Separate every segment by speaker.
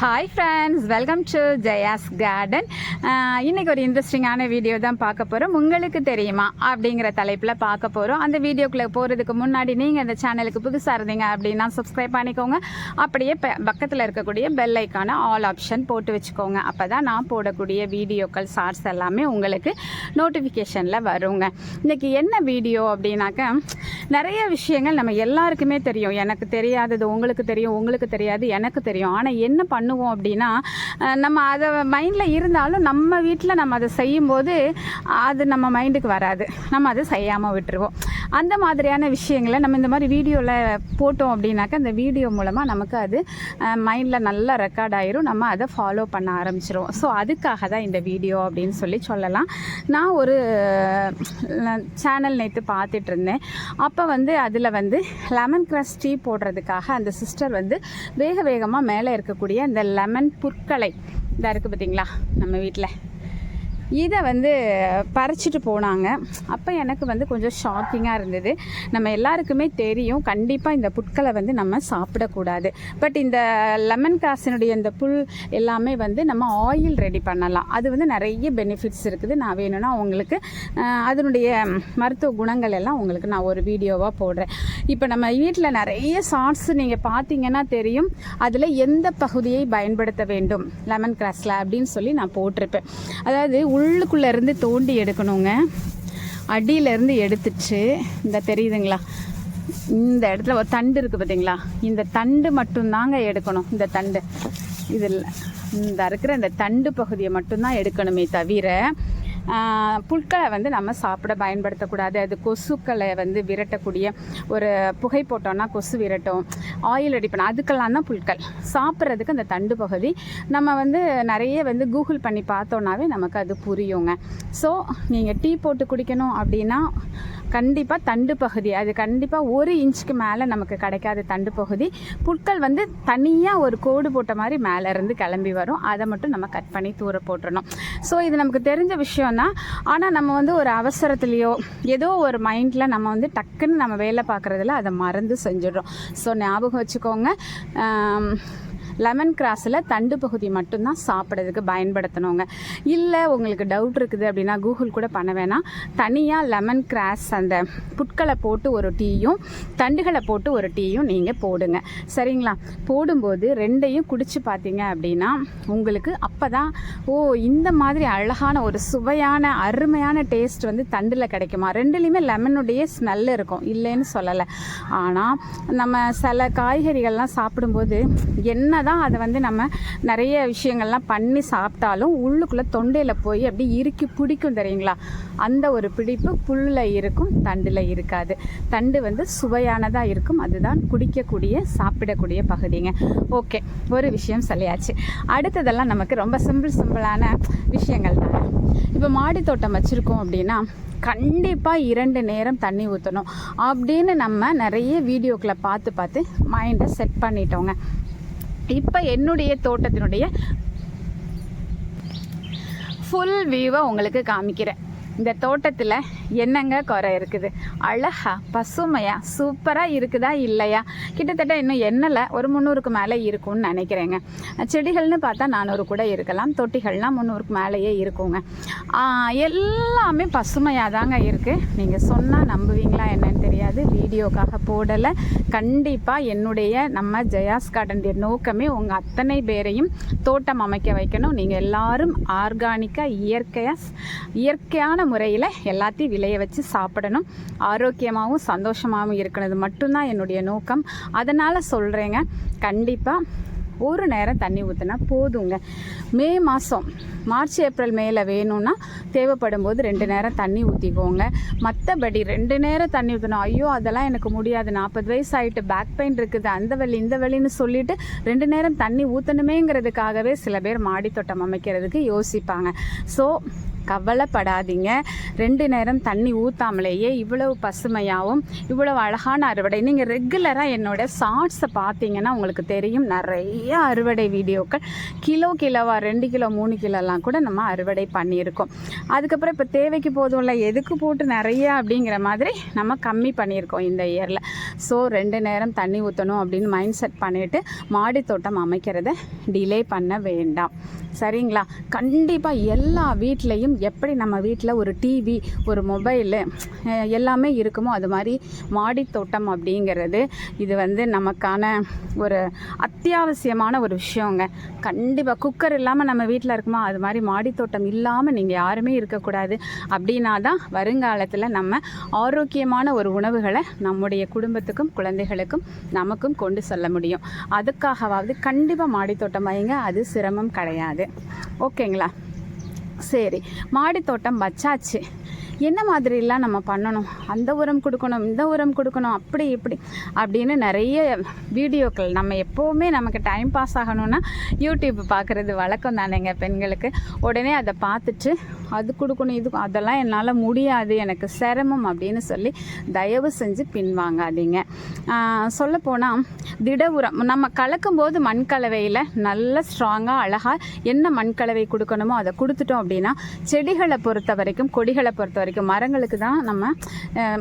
Speaker 1: Hi friends welcome to Jaya's garden இன்றைக்கி ஒரு இன்ட்ரெஸ்டிங்கான வீடியோ தான் பார்க்க போகிறோம் உங்களுக்கு தெரியுமா அப்படிங்கிற தலைப்பில் பார்க்க போகிறோம் அந்த வீடியோக்குள்ளே போகிறதுக்கு முன்னாடி நீங்கள் இந்த சேனலுக்கு புதுசாக இருந்தீங்க அப்படின்னா சப்ஸ்கிரைப் பண்ணிக்கோங்க. அப்படியே பக்கத்தில் இருக்கக்கூடிய பெல் ஐக்கான ஆல் ஆப்ஷன் போட்டு வச்சுக்கோங்க. அப்போ தான் நான் போடக்கூடிய வீடியோக்கள் ஷார்ட்ஸ் எல்லாமே உங்களுக்கு நோட்டிஃபிகேஷனில் வருங்க. இன்றைக்கி என்ன வீடியோ அப்படின்னாக்க நிறைய விஷயங்கள் நம்ம எல்லாருக்குமே தெரியும். எனக்கு தெரியாதது உங்களுக்கு தெரியும் உங்களுக்கு தெரியாது எனக்கு தெரியும். ஆனால் என்ன பண்ண பண்ணுவோம் அப்படின்னா நம்ம அதை மைண்டில் இருந்தாலும் நம்ம வீட்டில் நம்ம அதை செய்யும்போது அது நம்ம மைண்டுக்கு வராது. நம்ம அதை செய்யாமல் விட்டுருவோம். அந்த மாதிரியான விஷயங்களை நம்ம இந்த மாதிரி வீடியோவில் போட்டோம் அப்படின்னாக்கா அந்த வீடியோ மூலமாக நமக்கு அது மைண்டில் நல்லா ரெக்கார்ட் ஆயிரும். நம்ம அதை ஃபாலோ பண்ண ஆரம்பிச்சிருவோம். ஸோ அதுக்காக தான் இந்த வீடியோ அப்படின்னு சொல்லி சொல்லலாம். நான் ஒரு சேனல் நேற்று பார்த்துட்டு இருந்தேன். அப்போ வந்து அதில் வந்து லெமன் கிராஸ் டீ போடுறதுக்காக அந்த சிஸ்டர் வந்து வேக வேகமாக மேலே இருக்கக்கூடிய அந்த இந்த லெமன் புற்களை. இதாக இருக்குது பார்த்தீங்களா நம்ம வீட்டில் இதை வந்து பறிச்சிட்டு போனாங்க. அப்போ எனக்கு வந்து கொஞ்சம் ஷாக்கிங்காக இருந்தது. நம்ம எல்லாருக்குமே தெரியும். கண்டிப்பாக இந்த புட்களை வந்து நம்ம சாப்பிடக்கூடாது. பட் இந்த லெமன் கிராஸினுடைய இந்த புல் எல்லாமே வந்து நம்ம ஆயில் ரெடி பண்ணலாம். அது வந்து நிறைய பெனிஃபிட்ஸ் இருக்குது. நான் வேணும்னா உங்களுக்கு அதனுடைய மருத்துவ குணங்கள் எல்லாம் உங்களுக்கு நான் ஒரு வீடியோவாக போடுறேன். இப்போ நம்ம வீட்டில் நிறைய சாட்ஸ் நீங்கள் பார்த்தீங்கன்னா தெரியும். அதில் எந்த பகுதியை பயன்படுத்த வேண்டும்? லெமன் கிராஸில் அப்படின்னு சொல்லி நான் போட்டிருப்பேன். அதாவது உள்ளுக்குள்ளே இருந்து தோண்டி எடுக்கணுங்க. அடியிலேருந்து எடுத்துச்சு. இந்த தெரியுதுங்களா? இந்த இடத்துல ஒரு தண்டு இருக்குது பார்த்தீங்களா இந்த தண்டு மட்டும்தாங்க எடுக்கணும். இந்த தண்டு. இதில் இந்த இருக்கிற இந்த தண்டு பகுதியை மட்டும்தான் எடுக்கணுமே தவிர புற்களை வந்து நம்ம சாப்பிட பயன்படுத்தக்கூடாது. அது கொசுக்களை வந்து விரட்டக்கூடிய ஒரு புகை போட்டோம்னா கொசு விரட்டும். ஆயில் ரெடி பண்ண அதுக்கெல்லாம் தான் புற்கள். சாப்பிட்றதுக்கு அந்த தண்டு பகுதி நம்ம வந்து நிறைய வந்து கூகுள் பண்ணி பார்த்தோன்னாவே நமக்கு அது புரியுங்க. ஸோ நீங்கள் டீ போட்டு குடிக்கணும் அப்படின்னா கண்டிப்பாக தண்டு பகுதி. அது கண்டிப்பாக ஒரு இன்ச்சுக்கு மேலே நமக்கு கிடைக்காத தண்டு பகுதி. புட்கள் வந்து தனியாக ஒரு கோடு போட்ட மாதிரி மேலே இருந்து கிளம்பி வரும். அதை மட்டும் நம்ம கட் பண்ணி தூர போட்டுடணும் ஸோ இது நமக்கு தெரிஞ்ச விஷயம் தான் ஆனால் நம்ம வந்து ஒரு அவசரத்துலேயோ ஏதோ ஒரு மைண்டில் நம்ம வந்து டக்குன்னு நம்ம வேலை பார்க்குறதுல அதை மறந்து செஞ்சிடுறோம். ஸோ ஞாபகம் வச்சுக்கோங்க. லெமன் கிராஸில் தண்டு பகுதி மட்டும்தான் சாப்பிட்றதுக்கு பயன்படுத்தணுங்க. இல்லை உங்களுக்கு டவுட் இருக்குது அப்படின்னா கூகுள் கூட பண்ண வேணாம். தனியாக லெமன் கிராஸ் அந்த புட்களை போட்டு ஒரு டீயும் தண்டுகளை போட்டு ஒரு டீயும் நீங்கள் போடுங்க. சரிங்களா? போடும்போது ரெண்டையும் குடிச்சு பார்த்தீங்க அப்படின்னா உங்களுக்கு அப்போ தான் ஓ இந்த மாதிரி அழகான ஒரு சுவையான அருமையான டேஸ்ட் வந்து தண்டில் கிடைக்குமா? ரெண்டுலேயுமே லெமனுடைய ஸ்மெல் இருக்கும். இல்லைன்னு சொல்லலை. ஆனால் நம்ம சில காய்கறிகள்லாம் சாப்பிடும்போது என்ன தான் அதை வந்து நம்ம நிறைய விஷயங்கள்லாம் பண்ணி சாப்பிட்டாலும் உள்ளுக்குள்ளே தொண்டையில் போய் அப்படி இறுக்கி பிடிக்கும் தெரியுங்களா? அந்த ஒரு பிடிப்பு புல்லில் இருக்கும் தண்டில் இருக்காது. தண்டு வந்து சுவையானதாக இருக்கும். அதுதான் குடிக்கக்கூடிய சாப்பிடக்கூடிய பகுதிங்க. ஓகே ஒரு விஷயம் சொல்லியாச்சு. அடுத்ததெல்லாம் நமக்கு ரொம்ப சிம்பிள் சிம்பிளான விஷயங்கள் தான். இப்போ மாடி தோட்டம் வச்சுருக்கோம் அப்படின்னா கண்டிப்பாக இரண்டு நேரம் தண்ணி ஊற்றணும் அப்படின்னு நம்ம நிறைய வீடியோக்களை பார்த்து பார்த்து மைண்டை செட் பண்ணிட்டோங்க. இப்போ என்னுடைய தோட்டத்தினுடைய ஃபுல் வியூவை உங்களுக்கு காமிக்கிறேன். இந்த தோட்டத்தில் என்னங்க குறை இருக்குது? அழகா பசுமையாக சூப்பராக இருக்குதா இல்லையா? கிட்டத்தட்ட இன்னும் எண்ணெயில் ஒரு முந்நூறுக்கு மேலே இருக்கும்னு நினைக்கிறேங்க. செடிகள்னு பார்த்தா நானூறு கூட இருக்கலாம். தொட்டிகள்லாம் முந்நூறுக்கு மேலேயே இருக்குங்க. எல்லாமே பசுமையாக தாங்க இருக்குது நீங்கள் சொன்னால் நம்புவீங்களா என்னன்னு தெரியாது. வீடியோக்காக போடலை. கண்டிப்பாக என்னுடைய நம்ம ஜெயாஸ் கார்டனுடைய நோக்கமே உங்கள் அத்தனை பேரையும் தோட்டம் அமைக்க வைக்கணும். நீங்கள் எல்லாரும் ஆர்கானிக்காக இயற்கையாக இயற்கையான முறையில் எல்லாத்தையும் விளைய வச்சு சாப்பிடணும். ஆரோக்கியமாகவும் சந்தோஷமாகவும் இருக்கிறது மட்டும்தான் என்னுடைய நோக்கம். அதனால் சொல்கிறேங்க கண்டிப்பாக ஒரு நேரம் தண்ணி ஊற்றினா போதுங்க. மே மாதம் மார்ச் ஏப்ரல் மேல வேணும்னா தேவைப்படும் போது ரெண்டு நேரம் தண்ணி ஊற்றிக்கோங்க மற்றபடி ரெண்டு நேரம் தண்ணி ஊற்றணும் ஐயோ அதெல்லாம் எனக்கு முடியாது. நாற்பது வயசு ஆகிட்டு பேக் பெயின் இருக்குது. அந்த வழி இந்த வழின்னு சொல்லிட்டு ரெண்டு நேரம் தண்ணி ஊற்றணுமேங்கிறதுக்காகவே சில பேர் மாடி தோட்டம் அமைக்கிறதுக்கு யோசிப்பாங்க. ஸோ கவலைப்படாதீங்க. ரெண்டு நேரம் தண்ணி ஊற்றாமலேயே இவ்வளவு பசுமையாகவும் இவ்வளவு அழகான அறுவடை. நீங்கள் ரெகுலராக என்னோடய ஷார்ட்ஸை பார்த்தீங்கன்னா உங்களுக்கு தெரியும். நிறைய அறுவடை வீடியோக்கள். கிலோ கிலோவா ரெண்டு கிலோ மூணு கிலோலாம் கூட நம்ம அறுவடை பண்ணியிருக்கோம். அதுக்கப்புறம் இப்போ தேவைக்கு போதும்ல எதுக்கு போட்டு நிறைய அப்படிங்கிற மாதிரி நம்ம கம்மி பண்ணியிருக்கோம் இந்த இயரில் ஸோ ரெண்டு நேரம் தண்ணி ஊற்றணும் அப்படின்னு மைண்ட் செட் பண்ணிவிட்டு மாடி தோட்டம் அமைக்கிறத டிலே பண்ண வேண்டாம். சரிங்களா? கண்டிப்பாக எல்லா வீட்லேயும் எப்படி நம்ம வீட்டில் ஒரு டிவி ஒரு மொபைலு எல்லாமே இருக்குமோ அது மாதிரி மாடித்தோட்டம் அப்படிங்கிறது இது வந்து நமக்கான ஒரு அத்தியாவசியமான ஒரு விஷயங்க. கண்டிப்பாக குக்கர் இல்லாமல் நம்ம வீட்டில் இருக்குமா? அது மாதிரி மாடித்தோட்டம் இல்லாமல் நீங்கள் யாருமே இருக்கக்கூடாது. அப்படின்னா தான் வருங்காலத்தில் நம்ம ஆரோக்கியமான ஒரு உணவுகளை நம்முடைய குடும்பத்துக்கும் குழந்தைகளுக்கும் நமக்கும் கொண்டு செல்ல முடியும். அதுக்காகவாவது கண்டிப்பாக மாடித்தோட்டம் வைங்க. அது சிரமம் கிடையாது. ஓகேங்களா? சரி மாடி தோட்டம் வச்சாச்சு. என்ன மாதிரிலாம் நம்ம பண்ணணும்? அந்த உரம் கொடுக்கணும் இந்த உரம் கொடுக்கணும் அப்படி இப்படி அப்படின்னு நிறைய வீடியோக்கள். நம்ம எப்போவுமே நமக்கு டைம் பாஸ் ஆகணும்னா யூடியூப் பார்க்குறது வழக்கம் தானேங்க பெண்களுக்கு. உடனே அதை பார்த்துட்டு அது கொடுக்கணும் இது அதெல்லாம் என்னால் முடியாது. எனக்கு சிரமம் அப்படின்னு சொல்லி தயவு செஞ்சு பின்வாங்காதீங்க. சொல்லப்போனால் திட உரம் நம்ம கலக்கும் போது மண் கலவையில் நல்ல ஸ்ட்ராங்காக அழகாக என்ன மண் கலவை கொடுக்கணுமோ அதை கொடுத்துட்டோம் அப்படின்னா செடிகளை பொறுத்த வரைக்கும் கொடிகளை பொறுத்த வரைக்கும் மரங்களுக்கு தான் நம்ம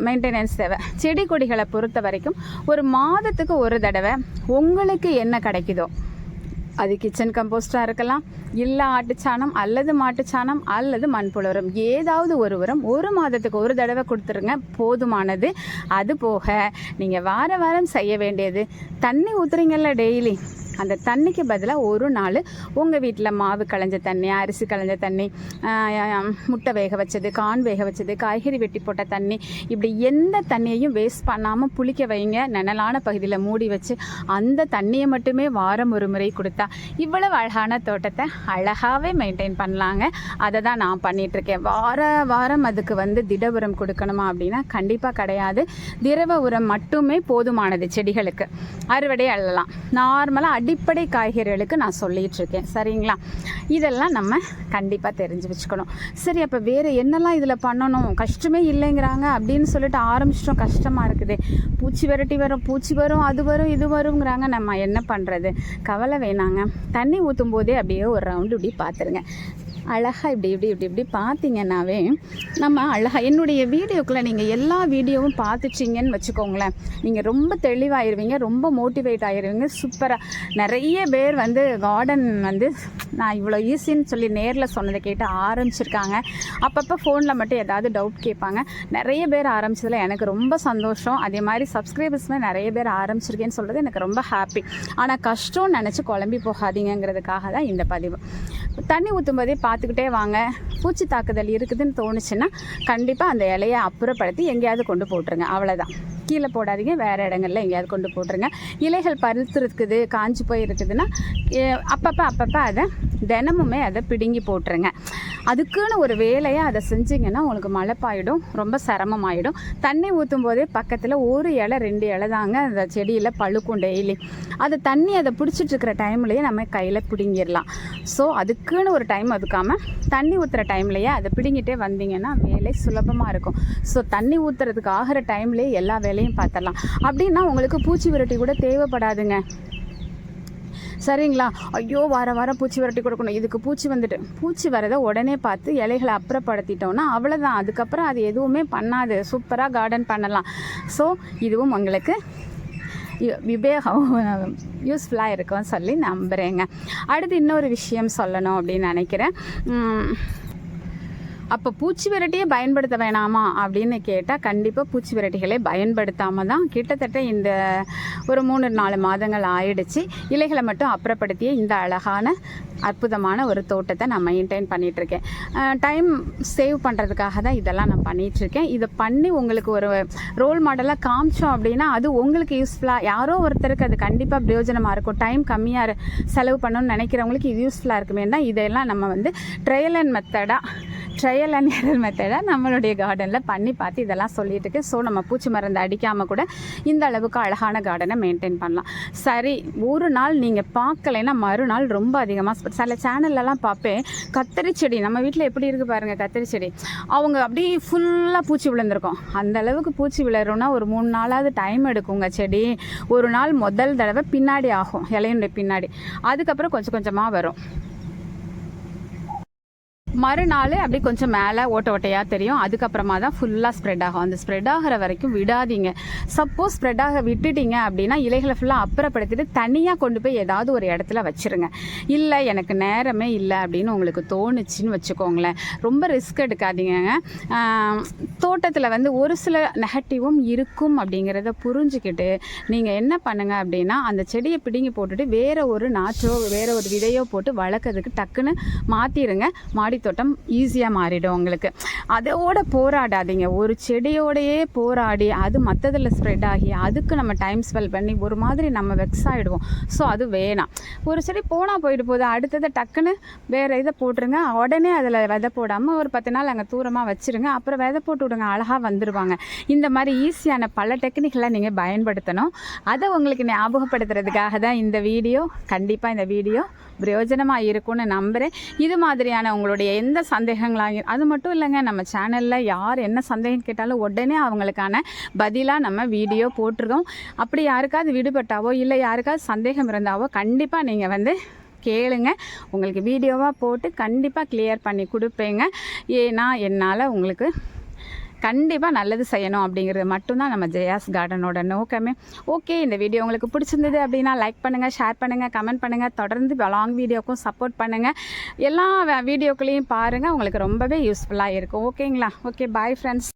Speaker 1: மெயின்டெனன்ஸ் தேவை. செடி கொடிகளை பொறுத்த வரைக்கும் ஒரு மாதத்துக்கு ஒரு தடவை உங்களுக்கு என்ன கிடைக்குதோ அது கிச்சன் கம்போஸ்டாக இருக்கலாம் இல்லை ஆட்டுச்சாணம் அல்லது மாட்டுச்சாணம் அல்லது மண்புழு உரம் ஏதாவது ஒரு உரம் ஒரு மாதத்துக்கு ஒரு தடவை கொடுத்துருங்க போதுமானது. அது போக நீங்கள் வார வாரம் செய்ய வேண்டியது தண்ணி ஊற்றுறீங்கல்ல டெய்லி அந்த தண்ணிக்கு பதிலாக ஒரு நாள் உங்கள் வீட்டில் மாவு களைஞ்ச தண்ணி அரிசி களைஞ்ச தண்ணி முட்டை வேக வச்சது கான் வேக வச்சது காய்கறி வெட்டி போட்ட தண்ணி இப்படி எந்த தண்ணியையும் வேஸ்ட் பண்ணாமல் புளிக்க வைங்க. நிழலான பகுதியில் மூடி வச்சு அந்த தண்ணியை மட்டுமே வாரம் ஒரு முறை கொடுத்தா இவ்வளவு அழகான தோட்டத்தை அழகாகவே மெயின்டைன் பண்ணலாங்க. அதை தான் நான் பண்ணிகிட்ருக்கேன் வார வாரம் அதுக்கு வந்து திட உரம் கொடுக்கணுமா அப்படின்னா கண்டிப்பாக கிடையாது. திரவ உரம் மட்டுமே போதுமானது செடிகளுக்கு. அறுவடை அள்ளலாம். நார்மலாக அடிப்படை காய்கறிகளுக்கு நான் சொல்லிகிட்டு இருக்கேன் சரிங்களா? இதெல்லாம் நம்ம கண்டிப்பாக தெரிஞ்சு வச்சுக்கணும். சரி அப்போ வேறு என்னெல்லாம் இதில் பண்ணணும்? கஷ்டமே இல்லைங்கிறாங்க அப்படின்னு சொல்லிட்டு ஆரம்பிச்சிட்டோம். கஷ்டமாக இருக்குது. பூச்சி விரட்டி வரும் பூச்சி வரும் அது வரும் இது வருங்கிறாங்க நம்ம என்ன பண்ணுறது கவலை வேணாங்க. தண்ணி ஊற்றும் போதே அப்படியே ஒரு ரவுண்டு இப்படி பார்த்துருங்க அழகாக இப்படி இப்படி இப்படி இப்படி பார்த்தீங்கன்னாவே நம்ம அழகாக என்னுடைய வீடியோக்குள்ளே நீங்கள் எல்லா வீடியோவும் பார்த்துச்சிங்கன்னு வச்சுக்கோங்களேன். நீங்கள் ரொம்ப தெளிவாயிருவீங்க ரொம்ப மோட்டிவேட் ஆயிருவீங்க. சூப்பராக நிறைய பேர் வந்து கார்டன் வந்து நான் இவ்வளோ ஈஸின்னு சொல்லி நேரில் சொன்னதை கேட்டு ஆரம்பிச்சிருக்காங்க. அப்பப்போ ஃபோனில் மட்டும் ஏதாவது டவுட் கேட்பாங்க. நிறைய பேர் ஆரம்பிச்சதில் எனக்கு ரொம்ப சந்தோஷம். அதே மாதிரி சப்ஸ்கிரைபர்ஸுமே நிறைய பேர் ஆரம்பிச்சிருக்கேன்னு சொல்கிறது எனக்கு ரொம்ப ஹாப்பி ஆனால் கஷ்டம்னு நினச்சி குழம்பி போகாதீங்கிறதுக்காக தான் இந்த பதிவு. தண்ணி ஊற்றும் போதே பார்த்துக்கிட்டே வாங்க. பூச்சி தாக்குதல் இருக்குதுன்னு தோணுச்சுன்னா கண்டிப்பாக அந்த இலையை அப்புறப்படுத்தி எங்கேயாவது கொண்டு போட்டுருங்க. அவ்வளோதான் கீழே போடாதீங்க வேறு இடங்கள்ல எங்கேயாவது கொண்டு போட்டுருங்க. இலைகள் பருத்து இருக்குது காஞ்சி போய் இருக்குதுன்னா அப்பப்போ அப்பப்போ அதை தினமுமே அதை பிடுங்கி போட்டுருங்க. அதுக்குன்னு ஒரு வேலையை அதை செஞ்சிங்கன்னா உங்களுக்கு மழைப்பாயிடும் ரொம்ப சிரமமாயிடும். தண்ணி ஊற்றும் போதே பக்கத்தில் ஒரு இலை ரெண்டு இலை தாங்க அந்த செடியில் பழுக்கும் டெய்லி அது தண்ணி அதை பிடிச்சிட்டு இருக்கிற டைம்லேயே நம்ம கையில் பிடுங்கிடலாம். ஸோ அதுக்குன்னு ஒரு டைம் ஒதுக்காமல் தண்ணி ஊற்றுற டைம்லேயே அதை பிடுங்கிட்டே வந்தீங்கன்னா வேலை சுலபமாக இருக்கும். ஸோ தண்ணி ஊற்றுறதுக்கு ஆகிற டைம்லேயே எல்லா வேலையும் பார்த்துடலாம். அப்படின்னா உங்களுக்கு பூச்சி விரட்டி கூட தேவைப்படாதுங்க. சரிங்களா? ஐயோ வர வாரம் பூச்சி விரட்டி கொடுக்கணும். இதுக்கு பூச்சி வந்துட்டு பூச்சி வரதை உடனே பார்த்து இலைகளை அப்புறப்படுத்திட்டோம்னா அவ்வளோதான் அதுக்கப்புறம் அது எதுவுமே பண்ணாது. சூப்பராக கார்டன் பண்ணலாம். ஸோ இதுவும் உங்களுக்கு விவேகம் யூஸ்ஃபுல்லாக இருக்கும்னு சொல்லி நம்புகிறேங்க அடுத்து இன்னொரு விஷயம் சொல்லணும் அப்படின்னு நினைக்கிறேன். அப்போ பூச்சி விரட்டியே பயன்படுத்த வேணாமா அப்படின்னு கேட்டால் கண்டிப்பாக பூச்சி விரட்டிகளை பயன்படுத்தாமல் தான் கிட்டத்தட்ட இந்த ஒரு மூணு நாலு மாதங்கள் ஆயிடுச்சு. இலைகளை மட்டும் அப்புறப்படுத்திய இந்த அழகான அற்புதமான ஒரு தோட்டத்தை நான் மெயின்டைன் பண்ணிகிட்ருக்கேன் டைம் சேவ் பண்ணுறதுக்காக தான் இதெல்லாம் நான் பண்ணிகிட்ருக்கேன் இதை பண்ணி உங்களுக்கு ஒரு ரோல் மாடலாக காமிச்சோம் அப்படின்னா அது உங்களுக்கு யூஸ்ஃபுல்லாக யாரோ ஒருத்தருக்கு அது கண்டிப்பாக பிரயோஜனமாக இருக்கும். டைம் கம்மியாக செலவு பண்ணணும்னு நினைக்கிறவங்களுக்கு இது யூஸ்ஃபுல்லாக இருக்குமே தான் இதெல்லாம் நம்ம வந்து ட்ரையல் அண்ட் மெத்தடாக ட்ரையல் அண்ட் எரல் மெத்தடை நம்மளுடைய கார்டனில் பண்ணி பார்த்து இதெல்லாம் சொல்லிட்டு இருக்கு. ஸோ நம்ம பூச்சி மருந்து அடிக்காமல் கூட இந்த அளவுக்கு அழகான கார்டனை மெயின்டைன் பண்ணலாம். சரி ஒரு நாள் நீங்கள் பார்க்கலைன்னா மறுநாள் ரொம்ப அதிகமாக சில சேனல்லலாம் பார்ப்பேன். கத்தரி செடி நம்ம வீட்டில் எப்படி இருக்குது பாருங்கள் கத்தரி செடி. அவங்க அப்படியே ஃபுல்லாக பூச்சி விழுந்திருக்கும். அந்த அளவுக்கு பூச்சி விழுறோன்னா ஒரு மூணு நாளாவது டைம் எடுக்குங்க செடி. ஒரு நாள் முதல் தடவை பின்னாடி ஆகும் இலையுடைய பின்னாடி. அதுக்கப்புறம் கொஞ்சம் கொஞ்சமாக வரும். மறுநாள் அப்படி கொஞ்சம் மேலே ஓட்ட ஓட்டையாக தெரியும். அதுக்கப்புறமா தான் ஃபுல்லாக ஸ்ப்ரெட் ஆகும். அந்த ஸ்ப்ரெட் ஆகிற வரைக்கும் விடாதீங்க. சப்போஸ் ஸ்ப்ரெட் ஆக விட்டுட்டீங்க அப்படின்னா இலைகளை ஃபுல்லாக அப்புறப்படுத்திட்டு தனியாக கொண்டு போய் ஏதாவது ஒரு இடத்துல வச்சிருங்க. இல்லை எனக்கு நேரமே இல்லை அப்படின்னு உங்களுக்கு தோணுச்சுன்னு வச்சுக்கோங்களேன். ரொம்ப ரிஸ்க் எடுக்காதீங்க தோட்டத்தில் வந்து ஒரு சில நெகட்டிவும் இருக்கும் அப்படிங்கிறத புரிஞ்சுக்கிட்டு நீங்கள் என்ன பண்ணுங்க அப்படின்னா அந்த செடியை பிடுங்கி போட்டுட்டு வேற ஒரு நாற்றோ வேற ஒரு விதையோ போட்டு வளர்க்கறதுக்கு டக்குன்னு மாற்றிடுங்க மாடி தோட்டம் ஈஸியாக மாறிடும் உங்களுக்கு. அதோட போராடாதீங்க. ஒரு செடியோடையே போராடி அது மற்றதில் ஸ்ப்ரெட் ஆகி அதுக்கு நம்ம டைம் ஸ்பெல் பண்ணி ஒரு மாதிரி நம்ம வெக்ஸ் ஆகிடுவோம் ஸோ அது வேணாம். ஒரு செடி போனால் போயிட்டு போகுது. அடுத்தது டக்குன்னு வேறு இதை போட்டுருங்க. உடனே அதில் விதை போடாமல் ஒரு பத்து நாள் அங்கே தூரமாக வச்சுருங்க. அப்புறம் விதை போட்டு விடுங்க. அழகாக வந்துடுவாங்க இந்த மாதிரி ஈஸியான பல டெக்னிக்கெலாம் நீங்கள் பயன்படுத்தணும். அதை உங்களுக்கு ஞாபகப்படுத்துறதுக்காக தான் இந்த வீடியோ. கண்டிப்பாக இந்த வீடியோ பிரயோஜனமாக இருக்கும்னு நம்புகிறேன் இது மாதிரியான உங்களுடைய எந்த சந்தேகங்களாக அது மட்டும் இல்லைங்க நம்ம சேனலில் யார் என்ன சந்தேகம் கேட்டாலும் உடனே அவங்களுக்கான பதிலாக நம்ம வீடியோ போட்டிருக்கோம். அப்படி யாருக்காவது விடுபட்டாவோ இல்லை யாருக்காவது சந்தேகம் இருந்தாவோ கண்டிப்பாக நீங்கள் வந்து கேளுங்க. உங்களுக்கு வீடியோவாக போட்டு கண்டிப்பாக கிளியர் பண்ணி கொடுப்பேங்க. ஏன்னா என்னால் உங்களுக்கு கண்டிப்பாக நல்லது செய்யணும் அப்படிங்கிறது மட்டும்தான் நம்ம ஜெயாஸ் கார்டனோட நோக்கமே. ஓகே இந்த வீடியோ உங்களுக்கு பிடிச்சிருந்தது அப்படின்னா லைக் பண்ணுங்கள் ஷேர் பண்ணுங்கள் கமெண்ட் பண்ணுங்கள் தொடர்ந்து லாங் வீடியோக்கும் சப்போர்ட் பண்ணுங்கள் எல்லா வீடியோக்களையும் பாருங்கள் உங்களுக்கு ரொம்பவே யூஸ்ஃபுல்லாக இருக்கும். ஓகேங்களா? Okay bye friends